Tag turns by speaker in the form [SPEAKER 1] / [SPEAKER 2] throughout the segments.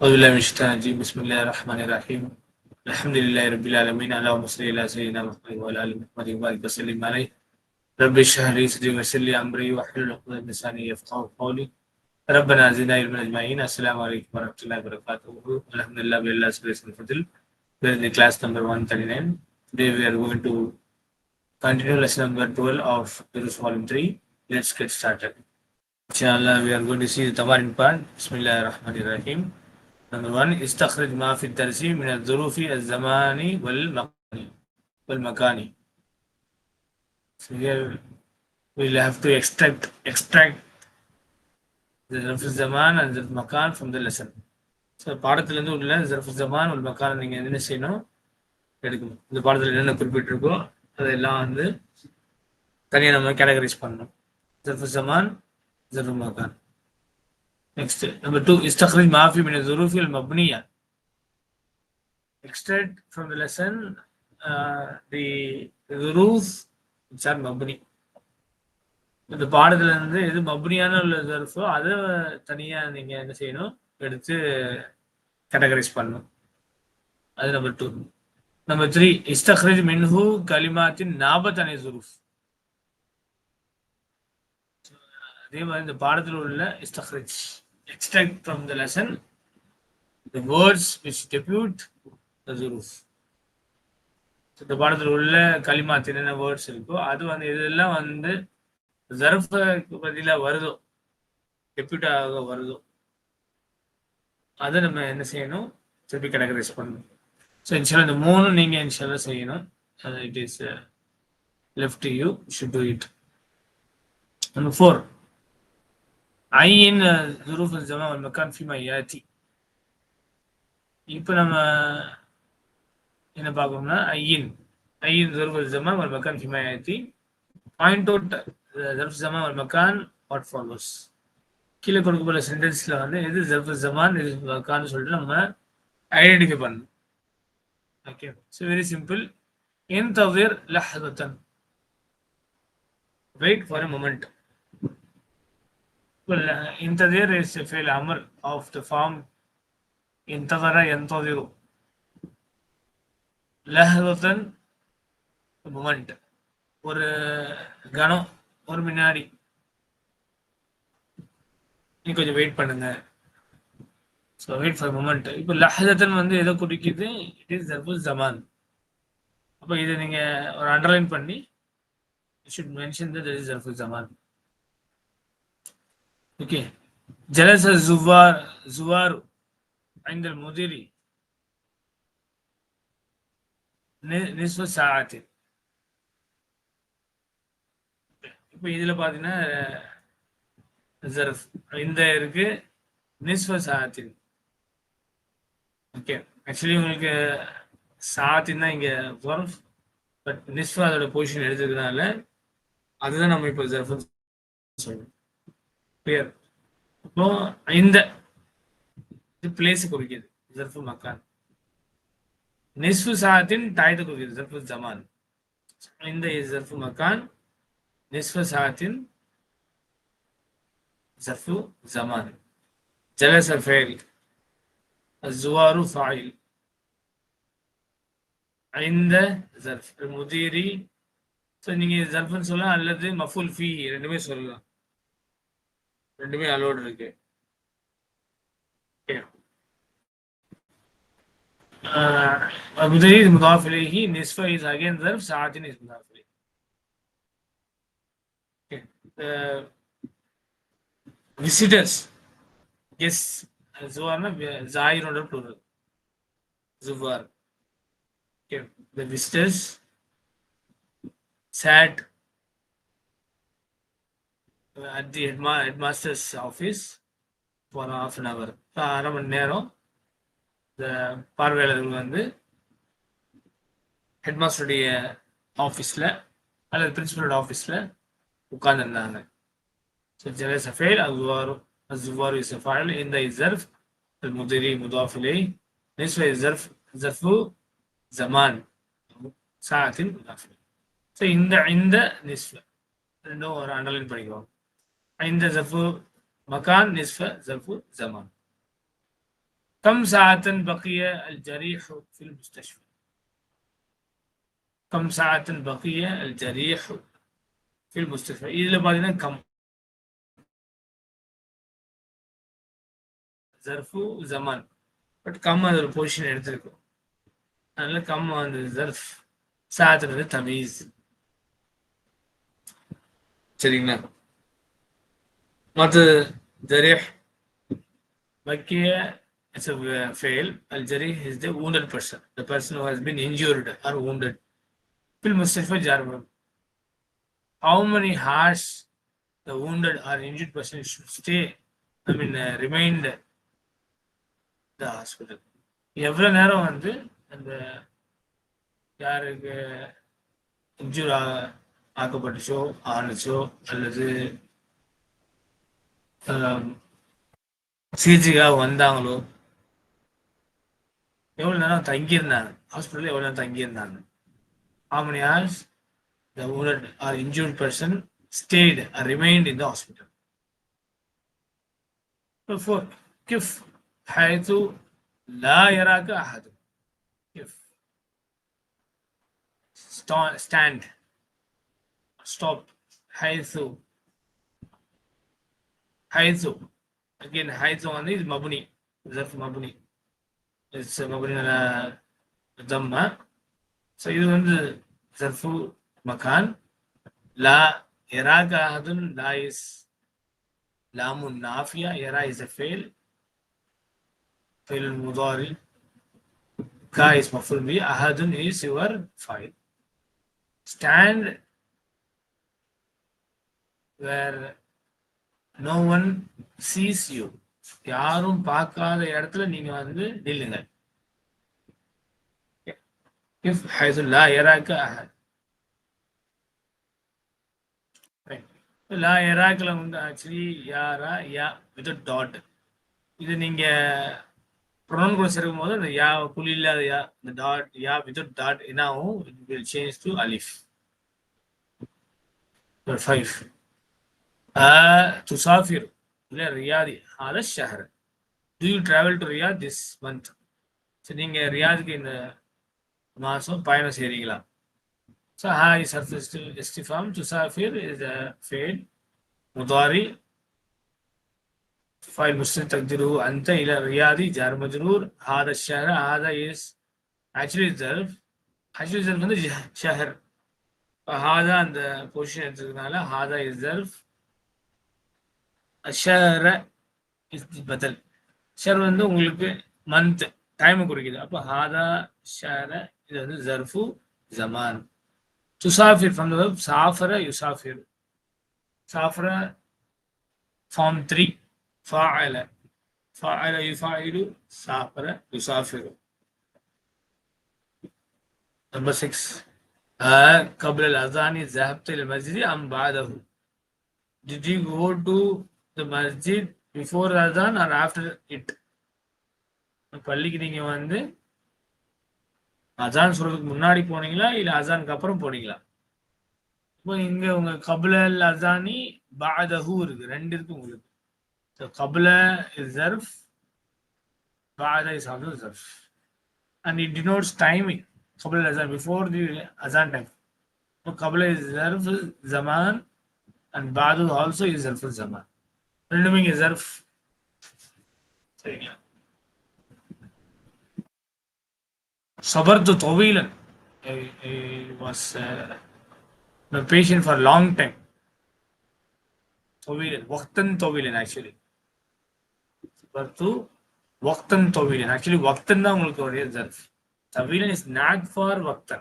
[SPEAKER 1] أعوذ بالله من الشيطان الرجيم بسم الله الرحمن الرحيم الحمد لله رب العالمين اللهم صل على سيدنا محمد وعلى آل محمد وبارك وسلم عليه رب اشرح لي صدري ويسر لي أمري واحلل عقدة من لساني يفقهوا قولي ربنا زدنا علما أجمعين السلام عليكم ورحمة الله وبركاته الحمد لله بالله سبحانه وتعالى We're in the class number 139. Today we are going to continue lesson number 12 of Durus volume 3. Let's get started. Inshallah, we are going to see the Tamarin part. Bismillah ar-Rahman ar-Rahim. Number one, استخرج ما في الدرس من الظروف الزماني والمكاني والمكاني. So here we'll have to extract extract the ظرف الزمان and the makan from the lesson. So பாடத்துலேருந்து உள்ள ظرف ஜமான் ஒரு மக்கான நீங்கள் என்ன செய்யணும் எடுக்கணும் இந்த பாடத்தில் என்னென்ன குறிப்பிட்டிருக்கோ அதெல்லாம் வந்து தனியாக நம்ம கேட்டகரைஸ் பண்ணணும் ظرف ஜமான் ظرف மக்கான் நெக்ஸ்ட் நம்பர் டூ இஸ்தஹ்ரிஜ் மாஃபி மின் ஜுரூஃபில் மப்னியா extract from the lesson uh, the zuruf which are இந்த பாடத்துல இருந்து எது மப்னியான உள்ள ஜர்ஃபோ அதை தனியா நீங்க என்ன செய்யணும்? எடுத்து கேட்டகரைஸ் பண்ணணும். அது நம்பர் டூ நம்பர் த்ரீ இஸ்தஹ்ரிஜ் மின்ஹு கலிமாத்தின் நாபத்தனை ஜுரூஃப் அதே மாதிரி இந்த பாடத்தில் உள்ள இஸ்தஹ்ரிஜ் extract from the lesson. The words which depute the zuruf. இந்த பாடத்தில் உள்ள களிமாத் என்னென்ன வேர்ட்ஸ் இருக்கோ அது வந்து இதெல்லாம் வந்து ஜரஃபுக்கு பதிலாக வருதோ டெப்யூட்டாக வருதோ அதை நம்ம என்ன செய்யணும்? திருப்பி கேட்டகரைஸ் பண்ணணும். ஸோ இன்ஷால்லா இந்த மூணு நீங்கள் இன்ஷால்லா செய்யணும். It is left you should do it number four عين ظروف الزمان والمكان فيما ياتي இப்போ நம்ம என்ன பார்க்கணும்னா ஐயின் ஐயின் ظروف الزمان والمكان فيما ياتي பாயிண்ட் அவுட் ظرف الزمان والمكان what follows கீழே கொடுக்கப்பட்ட சென்டென்ஸ்ல வந்து எது ظرف الزمان எது மக்கான்னு சொல்லிட்டு நம்ம ஐடென்டிஃபை பண்ணணும் okay so very simple انتظر لحظة wait for a moment Well, uh, انتظر is a فعل أمر of the form انتظر ينتظر لحظة moment ஒரு கணம் ஒரு வினாடி நீ கொஞ்சம் வெயிட் பண்ணுங்க ஸோ வெயிட் ஃபார் மூமெண்ட் இப்போ லஹதத்தன் வந்து எதை குறிக்குது இட் இஸ் தர்புல் ஜமான் அப்போ இதை நீங்கள் ஒரு அண்டர்லைன் பண்ணி ஷுட் மென்ஷன் தட் இஸ் தர்புல் ஜமான் اوكي جلس الزوار زوار عند المدير نصف ساعة இப்போ இதில் பார்த்தீங்கன்னா ஜர்ஃப் இந்த இருக்கு நிஸ்வ சாத்தின் ஓகே ஆக்சுவலி உங்களுக்கு சாத்தின் தான் இங்கே ஜர்ஃப் பட் நிஸ்வ அதோட பொசிஷன் எடுத்துக்கிறதுனால அதுதான் நம்ம இப்போ ஜர்ஃப் சொல்லணும் கிளியர் அப்போ இந்த பிளேஸ் குறிக்கிறது ஜர்ஃபு மக்கான் நிஸ்ஃபு சாத்தின் தாயத்தை குறிக்கிறது ஜர்ஃபு ஜமான் இந்த ஜர்ஃபு மக்கான் நிஸ்ஃபு சாத்தின் ஜர்ஃபு ஜமான் ஜலச ஃபேல் الزوار فاعل இந்த ஜர்ஃப் முதீரி ஸோ நீங்கள் ஜர்ஃப்னு சொல்லலாம் அல்லது மஃபுல் ஃபி ரெண்டுமே சொல்லலாம் ரெண்டுமே அலோடு இருக்கு مدري مضاف إليه نصف is again ظرف ساعة is مضاف إليه okay. uh, visitors yes زوارنا زائر under plural زوار okay. the visitors sat at the ஹெட்மா headmaster's office for half an hour அரை மணி நேரம் இந்த பார்வையாளர்கள் வந்து ஹெட்மாஸ்டருடைய ஆஃபீஸில் அல்லது பிரின்சிபலோட ஆஃபீஸில் உட்கார்ந்துருந்தாங்க. ஸோ ஜலஸ் அஃபேல் அஸ்வார் அஸ்வார் இஸ் அஃபாயில் இந்த இசர்ஃப் முதிரி முதாஃபிலே நிஸ்வ இசர்ஃப் ஜஃபு ஜமான் சாத்தின் முதாஃபிலே ஸோ இந்த இந்த நிஸ்வ ரெண்டும் ஒரு அண்டர்லைன் பண்ணிக்குவாங்க இந்த ஜஃபு மகான் நிஸ்ஃப ஜஃபு ஜமான் كم ساعة بقي الجريح في المستشفى كم ساعة بقي الجريح في المستشفى இதில் பார்த்தீங்கன்னா கம் ஜர்ஃபு ஜமான் பட் கம் அது ஒரு பொசிஷன் எடுத்திருக்கும் அதனால கம் வந்து ஜர்ஃப் சாத்துறது தமீஸ் சரிங்களா மற்ற Jarih? பக்கிய it's a fail. Al Jarih is the wounded person, the person who has been injured or wounded. Fil Mustafa Jarman. How many hours the wounded or injured person should stay, I mean, uh, remain the hospital? எவ்வளோ நேரம் வந்து அந்த யாருக்கு injure ஆக்கப்பட்டுச்சோ ஆணுச்சோ அல்லது சிகிச்சைக்காக வந்தாங்களோ எவ்வளோ நேரம் தங்கியிருந்தாங்க ஹாஸ்பிட்டலில் எவ்வளோ நேரம் தங்கியிருந்தாங்க how many hours the wounded or injured person stayed or remained in the hospital. Number four, كيف حيث لا يراك أحد كيف sta- stand stop حيث حيث again حيث வந்து இது மபுனி ظرف மபுனி இட்ஸ் மபுனி தம்மா ஸோ இது வந்து ظرف مكان لا يراك أحد لا is لام نافية يرى is a fail فعل المضارع كا is مفعول به أحد is your فاعل stand where no one sees you யாரும் பார்க்காத இடத்துல நீங்க வந்து நில்லுங்க இஃப் ஹைசுல்லா எராக்கு அஹத் லா எராக்கில் வந்து ஆக்சுவலி யாரா யா வித் டாட் இது நீங்க ப்ரொனவுன் கூட சேர்க்கும் போது அந்த யா புலி இல்லாத யா இந்த டாட் யா வித் டாட் என்னாகும் இட் வில் சேஞ்ச் டு அலிஃப் ஃபைவ் துசாஃபிர் இல்லை ரியாதி ஹாத Shaher do you travel to Riyadh this month சரி நீங்க ரியாதுக்கு இந்த மாதம் பயணம் செய்றீங்களா So ha is harf isti- istifham. Tusafir is a fail. Mudari. File muslim taqdiruhu anta ila riyadi jar majroor. Hada shahra. Hada is actually zarf. Actually zarf வந்து ஷஹர் ஹாதா அந்த position எடுத்ததுனால ஹாதா இஸ் ஜர்ஃப் ஷஹர இஸ் பதில் ஷர் வந்து உங்களுக்கு month time குறிக்குது அப்போ ஹாதா ஷஹர இது வந்து ஜர்ஃபு ஜமான் تسافر from the verb سافر يسافر سافر form 3 فاعل فاعل يفاعل سافر يسافر number 6 آه قبل الأذان ذهبت إلى المسجد أم بعده did you go to the masjid before the after it பள்ளிக்கு நீங்க வந்து அசான் சொல்றதுக்கு முன்னாடி போனீங்களா? இல்ல அஜானுக்கு அப்புறம் போனீங்களா? இப்போ இங்க உங்க கபுலல் அசானி பாதஹு இருக்கு. ரெண்டு இருக்கு உங்களுக்கு. ஸோ கபுல இஸ் ஜர்ஃப் பாத இஸ் ஆல்சோ ஜர்ஃப் அண்ட் இட் டினோட்ஸ் டைமிங் கபுல் அசான் பிஃபோர் தி அசான் டைம் இப்போ கபுல இஸ் ஜர்ஃப் ஜமான் அண்ட் பாது ஆல்சோ இஸ் ஜர்ஃப் ஜமான் ரெண்டுமே இங்க ஜர்ஃப் சரிங்களா صبرت طويلا I, I was uh, a patient for a long time طويلا وقتا طويلا actually صبرت وقتا طويلا actually وقتا தான் உங்களுக்கு ஒரே ظرف طويلا is not for وقتا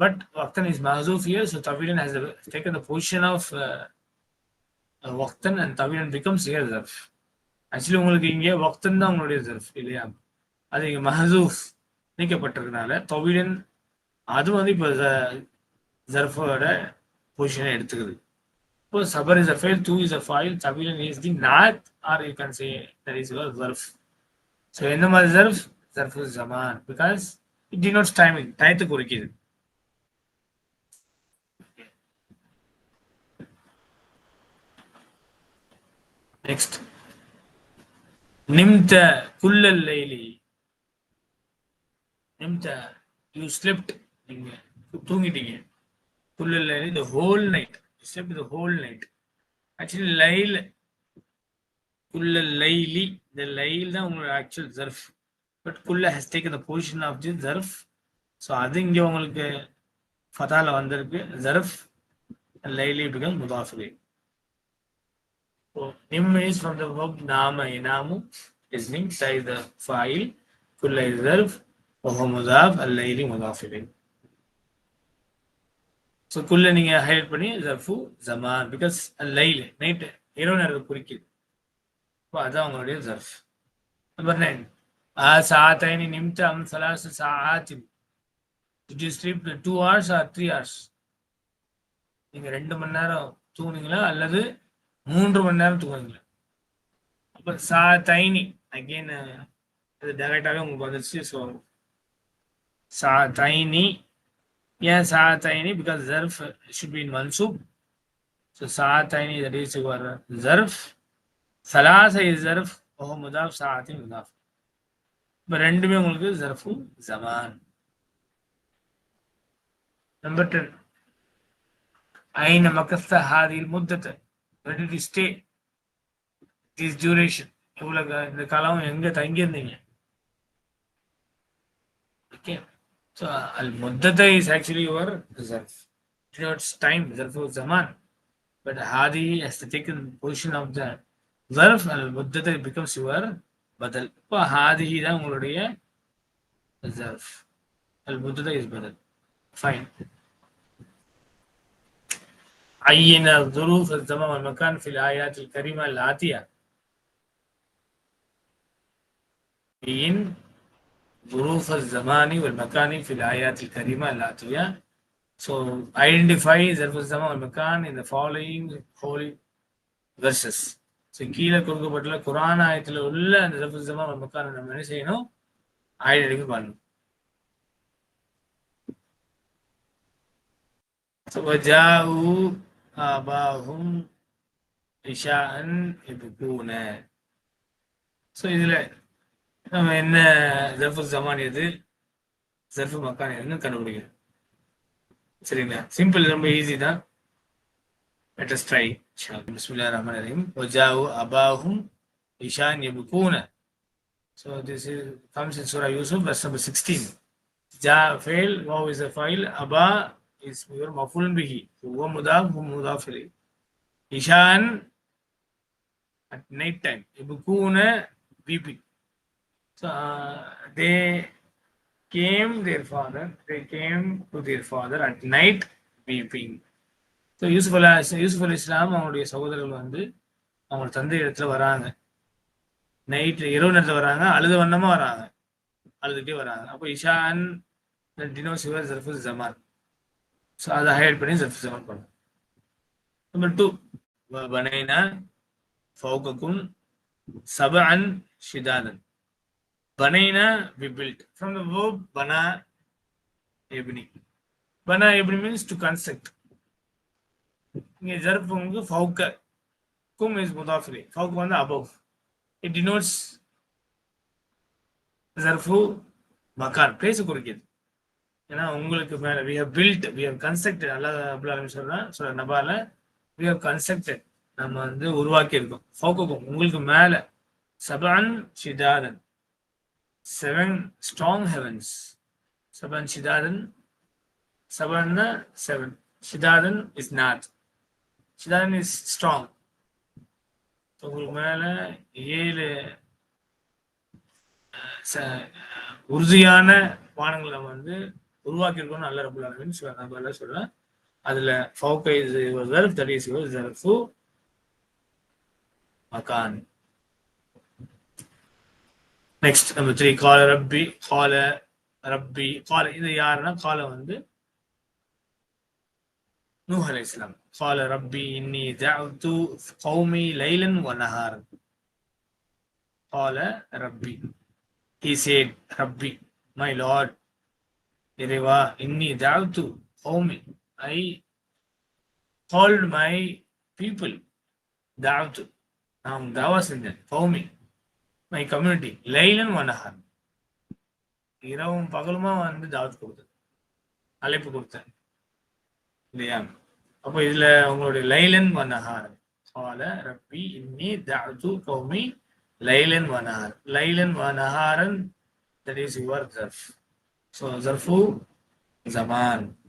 [SPEAKER 1] but وقتا is محذوف here so طويلا has taken the position of uh, வக்தன் அண்ட் தமிழன் பிகம்ஸ் ஏர் ஜர்ஃப் ஆக்சுவலி உங்களுக்கு இங்கே வக்தன் தான் உங்களுடைய ஜர்ஃப் இல்லையா? அது இங்கே மஹசூஃப் நீக்கப்பட்டிருக்கனால தொவிலன் அது வந்து இப்போ ஜர்ஃபோட பொசிஷனை எடுத்துக்குது. இப்போ சபர் இஸ் ஃபைல் டூ இஸ் ஃபைல் தமிழன் இஸ் தி நாத் R you can say Dhar is your ஜர்ஃப் ஸோ எந்த மாதிரி ஜர்ஃப் ஜர்ஃப் இஸ் ஜமான் பிகாஸ் இட் டினோட்ஸ் டைமிங் டயத்தை குறிக்கிது. நெக்ஸ்ட் நிம்த குல்லல் லைலி. நிம்த யூ ஸ்லிப்ட் நீங்க தூங்கிட்டீங்க. குல்லல் லைலி the whole night slept the whole night actually லைல் குல்லல் லைலி இந்த லைல் தான் உங்களோட ஆக்சுவல் ஜர்ஃப் பட் குல்ல has taken the position of the ஜர்ஃப் so அது இங்கே உங்களுக்கு ஃபதால வந்திருக்கு. ஜர்ஃப் லைலி பிகம் முதாஃபிலி நிம் is from the verb நாம இனாமு is nim sai the fa'il kulla is zarf wa huwa mudaf. Al-layli mudaf ilayh so குள்ள நீங்க ஹைலைட் பண்ணி ஜர்ஃபு ஜமான் பிகாஸ் லைல் நைட் இரவு நேரத்தை குறிக்குது. இப்போ அதான் உங்களுடைய ஜர்ஃப் நம்பர் நைன் ஆ சாத்தைனி நிமித்த அம் சலாசு சாத்தின். Did you sleep two hours or three hours நீங்க ரெண்டு மணி நேரம் தூங்குனீங்களா? அல்லது மூன்று மணி நேரம் தூங்குறீங்களா அப்போ சா தைனி. அகெயின் அது டைரெக்டாகவே உங்களுக்கு வந்துருச்சு. ஸோ சா தைனி. ஏன் சா தைனி? பிகாஸ் ஜர்ஃப் ஷுட் பி மன்சூப் ஸோ சா தைனி இதை ரீச்சுக்கு வர்ற ஜர்ஃப் சலாசை ஜர்ஃப் ஓ முதாஃப் சாத்தி முதாஃப். இப்போ ரெண்டுமே உங்களுக்கு ஜர்ஃபு ஜமான் நம்பர் டென் ஐ நமக்கஸ்த ஹாதியில் முத்தத்தை where did you stay this duration இவ்வளவு இந்த காலம் எங்க தங்கியிருந்தீங்க ஓகே ஸோ அல் முத்தத்தை is actually your reserve it's time reserve Zaman but Hadi has to take the position of the zarf al muddat becomes your badal இப்போ ஹாதிஹி தான் உங்களுடைய zarf al muddat is badal fine عين الظروف الزمان والمكان في الآيات الكريمة الآتية عين ظروف الزمان والمكان في الآيات الكريمة الآتية So identify ظرف الزمان والمكان in the following holy verses. So கீழே கொடுக்கப்பட்டுள்ள குரான் ஆயத்தில் உள்ள அந்த ظرف الزمان والمكان நம்ம என்ன செய்யணும் ஐடென்டிஃபை பண்ணணும் So وجاءوا ஆபாகும் இஷான் இப்பூன ஸோ இதில் நம்ம என்ன ஜர்ஃபு ஜமான் எது ஜர்ஃபு மக்கான் எதுன்னு கண்டுபிடிக்கணும் சரிங்களா சிம்பிள் ரொம்ப ஈஸி தான் let us try bismillah rahman rahim wajau abahum ishan yabkuna so this is comes in surah yusuf verse number 16 ja fail wow is a file aba is your maful bihi huwa mudaf hum mudaf ilay ishan at night time ibkuna weeping so uh, they came their father they came to their father at night weeping so Yusuf அலா யூசுஃப் அலி இஸ்லாம் அவங்களுடைய சகோதரர்கள் வந்து அவங்க தந்தை இடத்துல வராங்க night இரவு நேரத்தில் வராங்க அழுத வண்ணமாக வராங்க அழுதுகிட்டே வராங்க அப்போ இஷான் டினோ சிவர் ஜர்ஃபுல் ஜமான் ஸோ அதை ஹைலைட் பண்ணி ஜர்ஃபு ஜமான் பண்ணும் நம்பர் டூ பனைனா ஃபவுகக்கும் சப அன் ஷிதாதன் பனைனா we build from the verb பனா எபினி. பனா எபினி மீன்ஸ் டு கன்ஸ்ட்ரக்ட் இங்கே ஜர்ஃப் உங்களுக்கு ஃபவுக்க கும் இஸ் முதாஃபிரி ஃபவுக் வந்து அபவ் இட் டினோட்ஸ் ஜர்ஃபு மக்கான் பிளேஸ் குறிக்குது ஏன்னா உங்களுக்கு மேல we have built we have constructed அல்லா அபுல்லாலும் சொல்றேன் சொல்ற நபால வி ஹவ் கன்ஸ்ட்ரக்டட் நம்ம வந்து உருவாக்கி இருக்கோம் ஃபோக்கோக்கும் உங்களுக்கு மேல சபான் சிதாரன் செவன் ஸ்ட்ராங் ஹெவன்ஸ் சபான் சிதாரன் சபான்னா செவன் சிதாரன் இஸ் நாட் சிதாரன் இஸ் ஸ்ட்ராங் உங்களுக்கு மேல ஏழு உறுதியான வானங்களை வந்து உருவாக்கியிருக்கோம் நல்ல ரபுல் ஆலமின் சொல்ல சொல்ல அதுல ஃபவுக இஸ் ஜர்ஃப் இஸ் யுவர் ஜர்ஃபு மகான். நெக்ஸ்ட் நம்பர் த்ரீ கால ரப்பி கால ரப்பி கால இது யாருன்னா கால வந்து நூஹ் அலை இஸ்லாம் கால ரப்பி இன்னி தஅவ்து கௌமி லைலன் வ நஹாரன் கால ரப்பி ஹி சேட் ரப்பி மை லார்ட் இறைவா இன்னி தாவ்து ஹோமி ஐ ஹோல்ட் மை பீப்புள் தாவ்து நாம் தாவா செஞ்சேன் ஹோமி மை கம்யூனிட்டி லைலன் வனஹார் இரவும் பகலுமா வந்து தாவத் கொடுத்தேன் அழைப்பு கொடுத்தேன் இல்லையா? அப்போ இதுல உங்களுடைய லைலன் வனஹார் கால ரப்பி இன்னி தாவ்து ஹோமி லைலன் வனஹார் லைலன் வனஹாரன் தட் இஸ் யுவர் தர்ஃப் So, zarfu zaman.